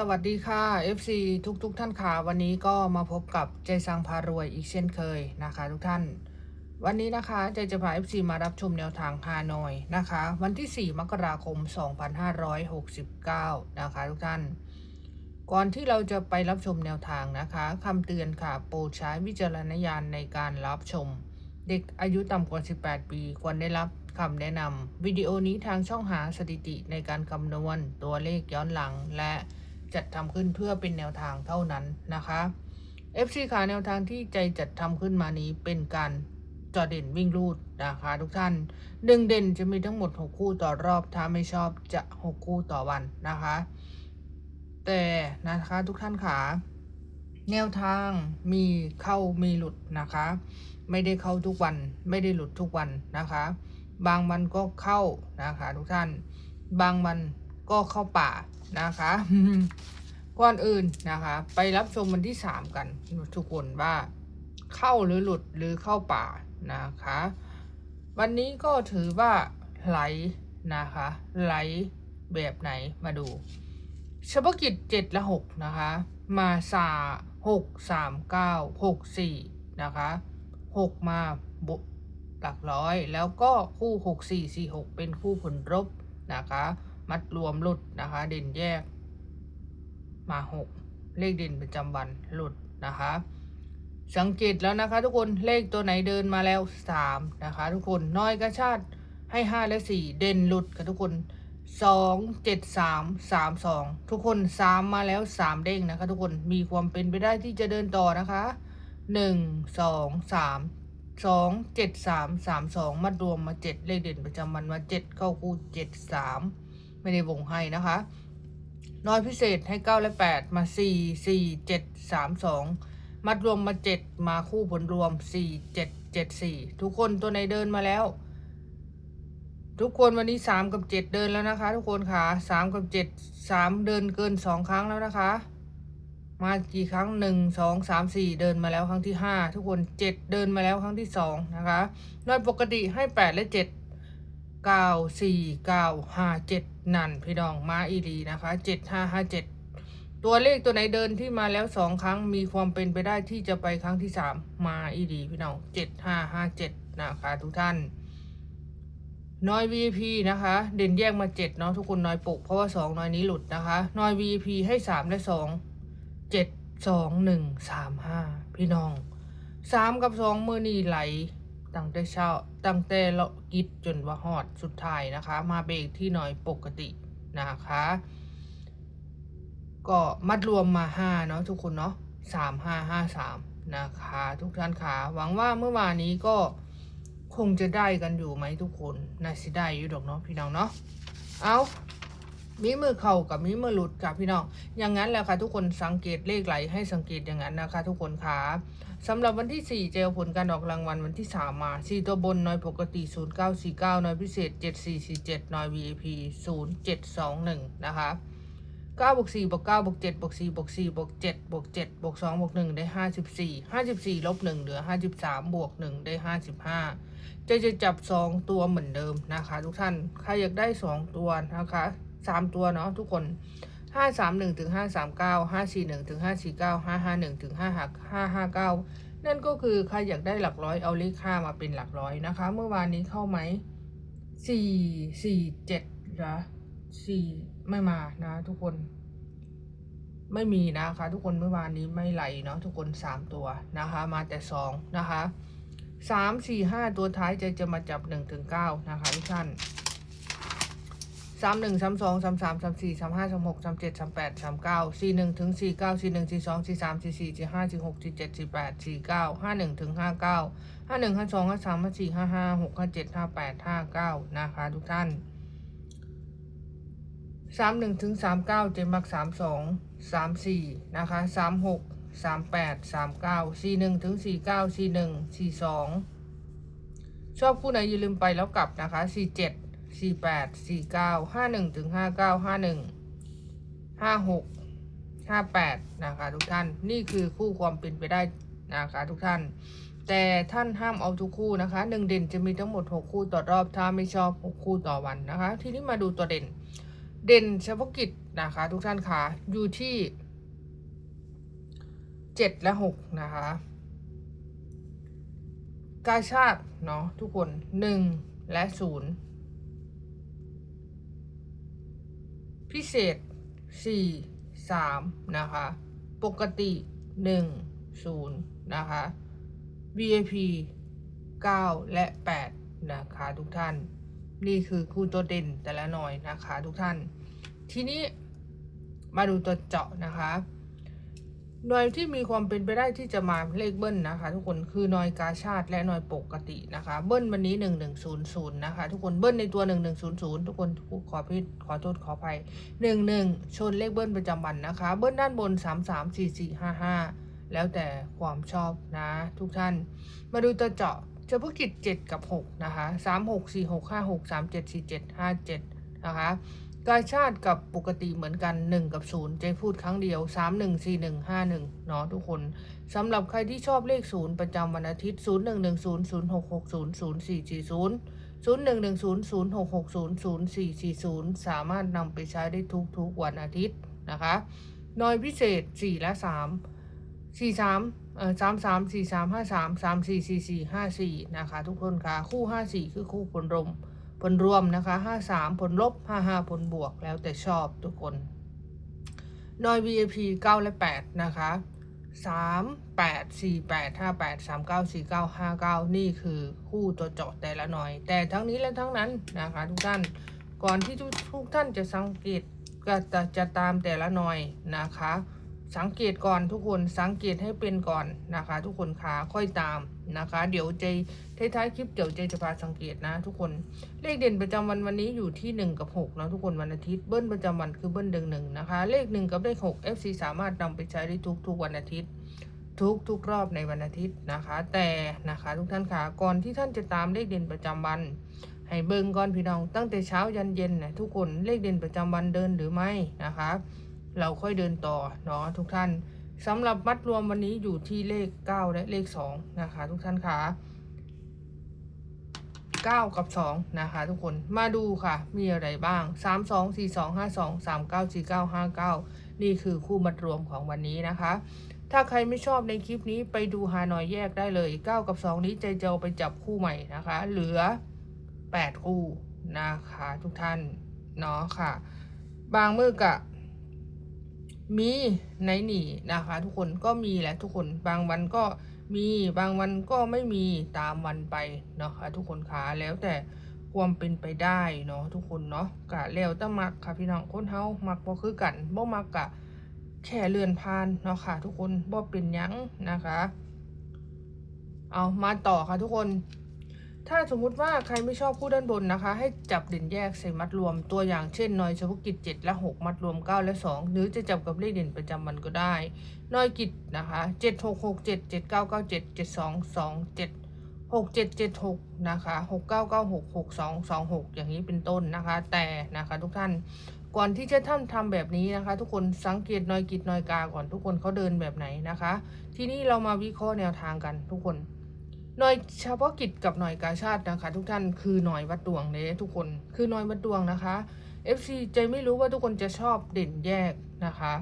สวัสดีค่ะ FC ทุกทุกๆท่านค่ะวันนี้ก็มาพบกับใจสังพารวยอีกเช่นเคยนะคะ ทุกท่าน วันนี้นะคะใจจะพา FC มารับชมแนวทางฮานอยนะคะ วันที่ 4 มกราคม 2569 นะคะ ทุกท่าน ก่อนที่เราจะไปรับชมแนวทางนะคะคำเตือนค่ะ โปรดใช้วิจารณญาณในการรับชม เด็กอายุต่ำกว่า 18 ปี ควรได้รับคำแนะนำวิดีโอนี้ทางช่องหาสถิติในการคำนวณตัวเลขย้อนหลังและ จัดทำขึ้นเพื่อเป็นแนวทางเท่านั้นนะคะ FC ขาแนวทางที่ใจจัดทำขึ้นมานี้เป็นการจอเด่นวิ่งรูดนะคะทุกท่านหนึ่งเด่นจะมีทั้งหมด 6 คู่ต่อรอบ ถ้าไม่ชอบจะ 6 คู่ต่อวันนะคะ แต่นะคะทุกท่านขาแนวทางมีเข้ามีหลุดนะคะ ไม่ได้เข้าทุกวัน ไม่ได้หลุดทุกวันนะคะ บางวันก็เข้านะคะ ทุกท่าน บางวันก็เข้าป่านะคะ ก่อนอื่นนะคะ ไปรับชมวันที่3กันทุกคนว่าเข้าหรือหลุดหรือเข้าป่านะคะ วันนี้ก็ถือว่าไหลนะคะ ไหลแบบไหนมาดูเฉพาะกิจเจ็ดและหกนะคะ มาสาหกสามเก้าหกสี่นะคะหกมาบหลักร้อย แล้วก็คู่หกสี่สี่หกเป็นคู่ผลรบนะคะ มัดรวมหลุดนะคะ เด่นแยก มาหกเลขเด่นประจำวันหลุดนะคะ สังเกตแล้วนะคะ ทุกคนเลขตัวไหนเดินมาแล้วสามนะคะ ทุกคนน้อยกระชาติให้ห้าและสี่เด่นหลุดค่ะทุกคนสองเจ็ดสามสามสองทุกคนสามมาแล้วสามเด้งนะคะ ทุกคนมีความเป็นไปได้ที่จะเดินต่อนะคะหนึ่งสองสามสองเจ็ดสามสามสองมารวมมาเจ็ดเลขเด่นประจำวันมาเจ็ดเข้าคู่เจ็ดสามไม่ได้วงให้นะคะ น้อยพิเศษให้เก้าและแปดมาสี่สี่เจ็ดสามสองมัดรวมมาเจ็ดมาคู่ผลรวมสี่เจ็ดเจ็ดสี่ทุกคนตัวไหนเดินมาแล้ว ทุกคนวันนี้สามกับเจ็ดเดินแล้วนะคะ ทุกคนค่ะสามกับเจ็ดสามเดินเกินสองครั้งแล้วนะคะ มากี่ครั้งหนึ่งสองสามสี่เดินมาแล้วครั้งที่ห้าทุกคนเจ็ดเดินมาแล้วครั้งที่สองนะคะโดยปกติให้แปดและเจ็ด เก้าสี่เก้าห้าเจ็ดนั่นพี่น้องมาอีดีนะคะเจ็ดห้าห้าเจ็ดตัวเลขตัวไหนเดินที่มาแล้วสองครั้งมีความเป็นไปได้ที่จะไปครั้งที่สามมาอีดีพี่น้องเจ็ดห้าห้าเจ็ดนะคะทุกท่านน้อย VP นะคะ เด่นแยกมาเจ็ดเนาะทุกคนน้อยปลุกเพราะว่าสองน้อยนี้หลุดนะคะ น้อย VP ให้สามและสองเจ็ดสองหนึ่งสามห้าพี่น้องสามกับสองมือนี่ไหล ตั้งแต่เช้าตั้งแต่เราะกิดจนว่าฮอดสุดท้ายนะคะ มาเบรกที่หน้อยปกตินะคะ ก็มัดรวมมาห้าเนาะทุกคนเนาะสามห้าห้าสามนะคะ ทุกท่านค่ะหวังว่าเมื่อวานนี้ก็คงจะได้กันอยู่ไหมทุกคนน่าสิได้อยู่ดอกเนาะพี่น้องเนาะเอา มีมือเข่ากับมีมือหลุดกับพี่น้อง อย่างนั้นแหละค่ะทุกคนสังเกตเลขไหลให้สังเกตอย่างนั้นนะคะ ทุกคนค่ะสำหรับวันที่ 4 เจลผลการออกรางวัลวันที่ 3 มา4ตัวบนน้อยปกติ 0949 น้อยพิเศษ 7447 น้อย VIP 0721 นะคะ9บวก4บวก9บวก7บวก4บวก4บวก7บวก7บวก2บวก1ได้ 54 54ลบ1เหลือ 53 บวก 1 ได้ 55 จะจะจับ 2 ตัวเหมือนเดิมนะคะ ทุกท่าน ใครอยากได้ 2 ตัวนะคะ 3ตัวเนาะทุกคน531ถึง539 541ถึง549 551ถึง559นั่นก็คือใครอยากได้หลักร้อยเอาเลขค่ามาเป็นหลักร้อยนะคะ เมื่อวานนี้เข้าไหม4 4 7นะ4ไม่มานะ ทุกคน ไม่มีนะคะ ทุกคนเมื่อวานนี้ไม่ไหลเนาะทุกคน3ตัวนะคะ มาแต่2นะคะสามสี่ห้าตัวท้ายจะจะมาจับหนึ่งถึงเก้านะคะทุกท่าน สามหนึ่งสามสองสามสามสามสี่สามห้าสามหกสามเจ็ดสามแปดสามเก้าสี่หนึ่งถึงสี่เก้าสี่หนึ่งสี่สองสี่สามสี่สี่สี่ห้าสี่หกสี่เจ็ดสี่แปดสี่เก้าห้าหนึ่งถึงห้าเก้าห้าหนึ่งห้าสองห้าสามห้าสี่ห้าห้าหกห้าเจ็ดห้าแปดห้าเก้านะคะทุกท่านสามหนึ่งถึงสามเก้าเจมักสามสองสามสี่นะคะสามหกสามแปดสามเก้าสี่หนึ่งถึงสี่เก้าสี่หนึ่งสี่สองชอบคู่ไหนอย่าลืมไปแล้วกลับนะคะสี่เจ็ด สี่แปดสี่เก้าห้าหนึ่งถึงห้าเก้าห้าหนึ่งห้าหกห้าแปดนะคะทุกท่านนี่คือคู่ความเป็นไปได้นะคะทุกท่าน แต่ท่านห้ามเอาทุกคู่นะคะหนึ่งเด่นจะมีทั้งหมดหกคู่ต่อรอบถ้าไม่ชอบหกคู่ต่อวันนะคะ ทีนี้มาดูตัวเด่น เด่นเฉพาะกิจนะคะ ทุกท่านคะอยู่ที่เจ็ดและหกนะคะกาชาติเนาะทุกคนหนึ่งและศูนย์ พิเศษสี่สามนะคะ ปกติหนึ่งศูนย์นะคะ VIP 9 และ 8 นะคะทุกท่าน นี่คือคู่ตัวเด่นแต่ละหน่อยนะคะทุกท่าน ทีนี้มาดูตัวเจาะนะคะ น่วยที่มีความเป็นไปได้ที่จะมาเลขเบิ้ลนะคะ ทุกคนคือน่วยกาชาติและน่วยปกตินะคะ เบิ้ลวันนี้1100นะคะ ทุกคนเบิ้ลในตัว1100ทุกคนขอพิดขอโทษขออภัย11ชนเลขเบิ้ลประจำวันนะคะ เบิ้ลด้านบน334455แล้วแต่ความชอบนะ ทุกท่าน มาดูตัวเจาะเฉพาะกิจ7กับ6นะคะ3 6 4 6 5 6 3 7 4 7 5 7นะคะ กายชาติกับปกติเหมือนกัน 1 กับ0จพูดครั้งเดียว 3 1 4 1 5 1 เนาะทุกคนสำหรับใครที่ชอบเลข 0 ประจำวันอาทิตย์ 0 1 1 0 0 6 6 0 0 4 4 0 0 1 1 0 0 6 6 0 0 4 4 0 สามารถนำไปใช้ได้ทุกๆวันอาทิตย์นะคะน่อยพิเศษ 4 และ 3 4 3เอ่อ3 3 4 3 5 3 3 4 4 4 5 4 นะคะทุกคนคะ่ะ คู่ 5 4 คือคู่ผลรม ผลรวมนะคะ 5 3 ผลลบ 5 5 ผลบวกแล้วแต่ชอบทุกคนหน่อย VIP 9 และ 8 นะคะ 3 8 4 8 5 8 3 9 4 9 5 9 นี่คือคู่ตัวเจาะแต่ละหน่อย แต่ทั้งนี้และทั้งนั้นนะคะทุกท่านก่อนที่ทุกทุกท่านจะสังเกตก็จะจะตามแต่ละหน่อยนะคะ สังเกตก่อนทุกคนสังเกตให้เป็นก่อนนะคะ ทุกคนขาค่อยตาม นะคะ เดี๋ยวเจท้ายๆคลิปเดี๋ยวเจจะพาสังเกตนะ ทุกคนเลขเด่นประจำวันวันนี้อยู่ที่ 1 กับ6นะทุกคนวันอาทิตย์เบิ้ลประจำวันคือเบิ้ลเดืงหนึ่งนะคะ เลข 1 กับเลข6 FC สามารถนำไปใช้ได้ทุกทุกๆวันอาทิตย์ ทุกทุกรอบในวันอาทิตย์นะคะ แต่นะคะทุกท่านขาก่อนที่ท่านจะตามเลขเด่นประจำวันให้เบิ่งก่อนพี่น้องตั้งแต่เช้ายันเย็นนะทุกคนเลขเด่นประจำวันเดินหรือไม่นะคะ เราค่อยเดินต่อเนาะทุกท่าน สำหรับมัดรวมวันนี้อยู่ที่เลข 9 และเลข 2 นะคะ ทุกท่านคะ9 กับ 2 นะคะ ทุกคนมาดูค่ะ มีอะไรบ้าง 3 2 4 2 5 2 3 9 4 9 5 9 นี่คือคู่มัดรวมของวันนี้นะคะ ถ้าใครไม่ชอบในคลิปนี้ไปดูฮานอยแยกได้เลย 9 กับ 2 นี้ใจเจะเอาไปจับคู่ใหม่นะคะ เหลือ 8 คู่นะคะ ทุกท่านเนาะค่ะ บางมือกะ มีไหนหนีนะคะ ทุกคนก็มีแหละทุกคนบางวันก็มีบางวันก็ไม่มีตามวันไปเนาะค่ะทุกคนขาแล้วแต่ความเป็นไปได้เนาะทุกคนเนาะกะแล้วแต่มักค่ะพี่น้องคนเฮามักบ่คือกันบ่มักกะแค่เลื่อนผ่านเนาะค่ะ ทุกคนบ่เป็นหยังนะคะ เอามาต่อค่ะทุกคน ถ้าสมมุติว่าใครไม่ชอบคู่ด้านบนนะคะ ให้จับเด่นแยกใส่มัดรวมตัวอย่างเช่นนอยเฉพาะกิจ7และ 6 มัดรวม 9 และ 2 หรือจะจับกับเลขเด่นประจำวันก็ได้ นอยกิจนะคะ7 6 6 7 7 9 9 7 7 2 2 7 6 7 7 6นะคะ6 9 9 6 6 2 2 6 อย่างนี้เป็นต้นนะคะ แต่นะคะทุกท่านก่อนที่จะทำทำแบบนี้นะคะ ทุกคนสังเกตนอยกิจนอยกาก่อนทุกคนเขาเดินแบบไหนนะคะ ทีนี้เรามาวิเคราะห์แนวทางกันทุกคน หน่วยเฉพาะกิจกับหน่วยกาชาตินะคะ ทุกท่านคือหน่วยวัดดวงเลยทุกคนคือหน่วยวัดดวงนะคะ FC ใจไม่รู้ว่าทุกคนจะชอบเด่นแยกนะคะ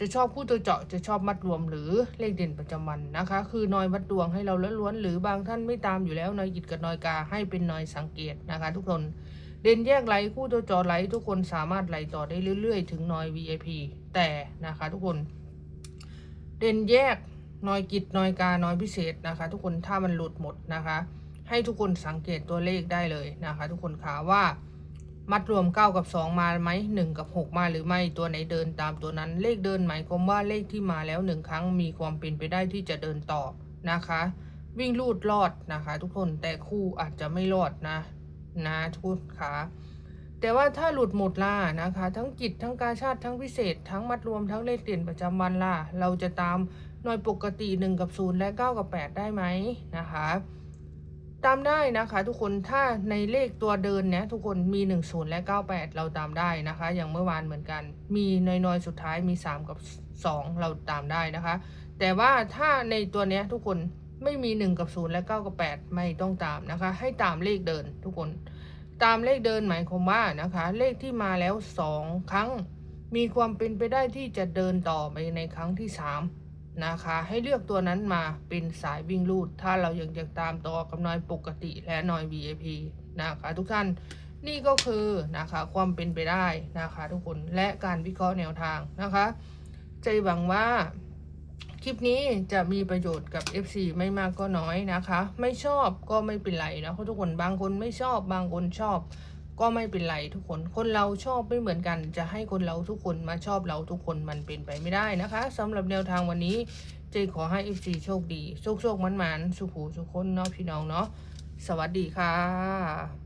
จะชอบคู่ตัวเจาะจะชอบมัดรวมหรือเลขเด่นประจำวันนะคะ คือหน่วยวัดดวงให้เราล้วนๆหรือบางท่านไม่ตามอยู่แล้วหน่วยกิจกับหน่วยกาให้เป็นหน่วยสังเกตนะคะ ทุกคนเด่นแยกไหลคู่ตัวเจาะไหลทุกคนสามารถไหลต่อได้เรื่อยๆ ถึงหน่วย VIP แต่นะคะ ทุกคน เด่นแยก น่อยกิจน่อยกาหน่อยพิเศษนะคะ ทุกคนถ้ามันหลุดหมดนะคะ ให้ทุกคนสังเกตตัวเลขได้เลยนะคะ ทุกคนขาว่ามัดรวม 9 กับ 2 มาไหม1 กับ 6 มาหรือไม่ตัวไหนเดินตามตัวนั้น เลขเดินหมายความว่าเลขที่มาแล้วหนึ่งครั้งมีความเป็นไปได้ที่จะเดินต่อนะคะ วิ่งลูดรอดนะคะ ทุกคนแต่คู่อาจจะไม่รอดนะนะทุกคนขาแต่ว่าถ้าหลุดหมดล่ะนะคะ ทั้งกิจทั้งกาชาติทั้งพิเศษ ทั้งมัดรวมทั้งเลขเด่นประจำวันล่ะเราจะตาม หน่วยปกติ 1 กับ 0 และ 9 กับ 8 ได้ไหมนะคะตามได้นะคะทุกคนถ้าในเลขตัวเดินเนี่ยทุกคนมี 1 0 และ 98 เราตามได้นะคะ อย่างเมื่อวานเหมือนกัน มีน้อยๆ สุดท้ายมี 3 กับ 2 เราตามได้นะคะ แต่ว่าถ้าในตัวเนี้ยทุกคนไม่มี 1 กับ 0 และ 9 กับ 8 ไม่ต้องตามนะคะ ให้ตามเลขเดินทุกคน ตามเลขเดินหมายความว่านะคะ เลขที่มาแล้วสองครั้ง มีความเป็นไปได้ที่จะเดินต่อไปในครั้งที่สาม นะคะ ให้เลือกตัวนั้นมาเป็นสายวิ่งลูด ถ้าเรายังจะตามต่อกับนอยปกติและนอย VIP นะคะทุกท่านนี่ก็คือนะคะความเป็นไปได้นะคะ ทุกคนและการวิเคราะห์แนวทางนะคะ ใจหวังว่าคลิปนี้จะมีประโยชน์กับ FC ไม่มากก็น้อยนะคะ ไม่ชอบก็ไม่เป็นไรนะเพราะทุกคนบางคนไม่ชอบบางคนชอบ ก็ไม่เป็นไรทุกคน คนเราชอบไม่เหมือนกัน จะให้คนเราทุกคนมาชอบเราทุกคนมันเป็นไปไม่ได้นะคะสำหรับแนวทางวันนี้เจขอให้ FC โชคดี โชคโชคมันมันสุขูสุขคนเนาะพี่น้องเนาะสวัสดีค่ะ